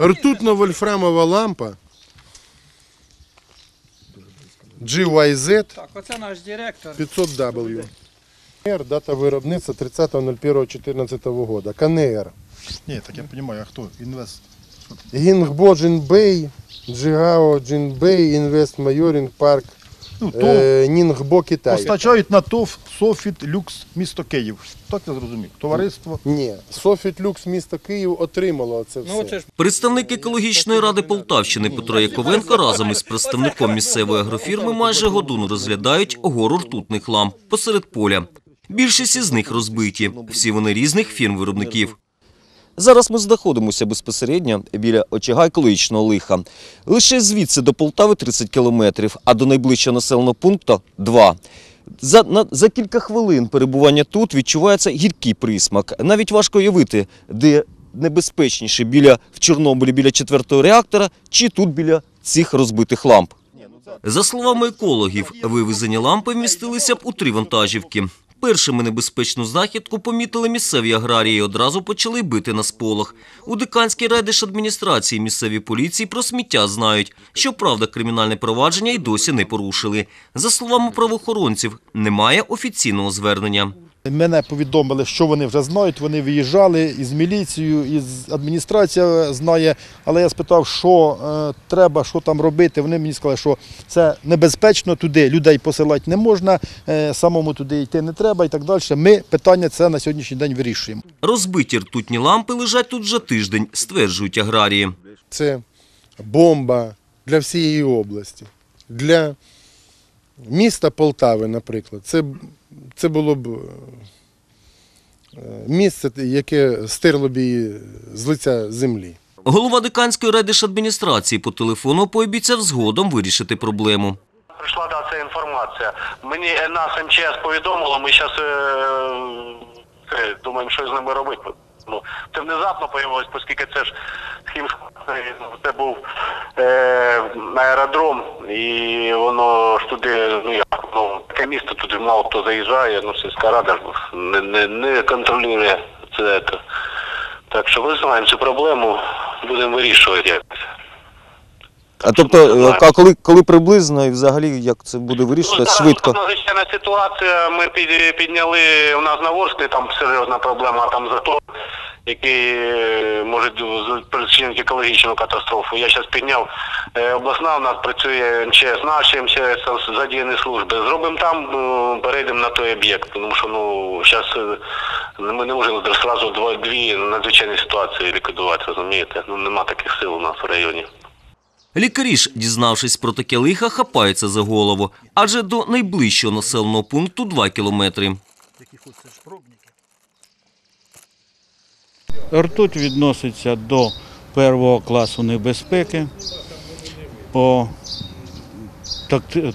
Ртутно-вольфрамова лампа GYZ Так, оце наш директор. 500W. Дата виробництва 30.01.14 года. КНР. Ні, так я розумію, а хто? Інвест. Гінгбо Джинбей, Джигао Джинбей, Інвест Майорінг Парк, Ну, то е, Нінгбо Китай. постачають на ТОВ Софіт Люкс місто Київ. Так я зрозумів. Товариство. Ні, Софіт Люкс місто Київ отримало це все. Ну, це ж Представник екологічної ради Полтавщини Петро Яковенко разом із представником місцевої агрофірми майже годину розглядають гору ртутних ламп посеред поля. Більшість із них розбиті. Всі вони різних фірм-виробників. Зараз ми знаходимося безпосередньо біля очага екологічного лиха. Лише звідси до Полтави 30 кілометрів, а до найближчого населеного пункту – 2. За, на, за кілька хвилин перебування тут відчувається гіркий присмак. Навіть важко уявити, де небезпечніше біля в Чорнобилі біля четвертого реактора чи тут біля цих розбитих ламп. За словами екологів, вивезені лампи вмістилися б у три вантажівки. Першими небезпечну знахідку помітили місцеві аграрії і одразу почали бити на сполох. У Диканській райдержадміністрації місцеві поліції про сміття знають. Щоправда, кримінальне провадження й досі не порушили. За словами правоохоронців, немає офіційного звернення. Мене повідомили, що вони вже знають. Вони виїжджали із міліцією, із адміністрація знає. Але я спитав, що е, треба, що там робити. Вони мені сказали, що це небезпечно туди. Людей посилати не можна, е, самому туди йти не треба і так далі. Ми питання це на сьогоднішній день вирішуємо. Розбиті ртутні лампи лежать тут вже тиждень, стверджують аграрії. Це бомба для всієї області. Для міста Полтави, наприклад, це, це було б е, місце, яке стерло б її з лиця землі. Голова Диканської райдержадміністрації по телефону пообіцяв згодом вирішити проблему. Прийшла да, ця інформація. Мені е, нас МЧС повідомило, ми зараз е, думаємо, що з ними робити. Ну, це внезапно появилось, оскільки це ж Хім, це був е, аеродром, і воно ж туди, ну як, ну, таке місто туди мало хто заїжджає, ну сільська рада не, не, не контролює це. Так що ми знаємо цю проблему, будемо вирішувати якось. А тобто, а коли, коли приблизно і взагалі як це буде вирішувати Ну, швидко? Надзвичайна ситуація. Ми під- підняли у нас на Ворсклі, там серйозна проблема, там затор, який е, може ду- екологічну катастрофу. Я зараз підняв е, обласна, у нас працює МЧС, наші МЧС, задіяні служби. Зробимо там, е, перейдемо на той об'єкт, тому що ну зараз ми не можемо одразу дві надзвичайні ситуації ліквідувати, розумієте? Ну нема таких сил у нас в районі. Лікарі ж, дізнавшись про таке лиха, хапаються за голову, адже до найближчого населеного пункту 2 кілометри. Ртуть відноситься до першого класу небезпеки по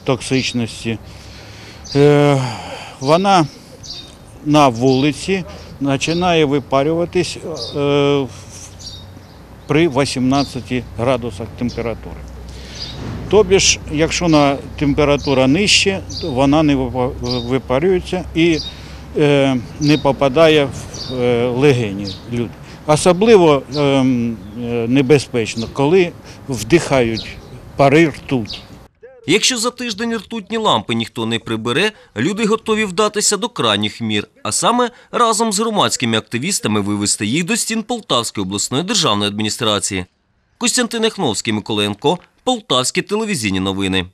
токсичності. Е, Вона на вулиці починає випарюватись е, при 18 градусах температури. Тобі ж, якщо на температура нижче, то вона не випарюється і е, не попадає в е, легені людей. Особливо ем, е, небезпечно, коли вдихають пари ртуть. Якщо за тиждень ртутні лампи ніхто не прибере, люди готові вдатися до крайніх мір, а саме разом з громадськими активістами вивести їх до стін Полтавської обласної державної адміністрації. Костянтин Ехновський, Миколенко, Полтавські телевізійні новини.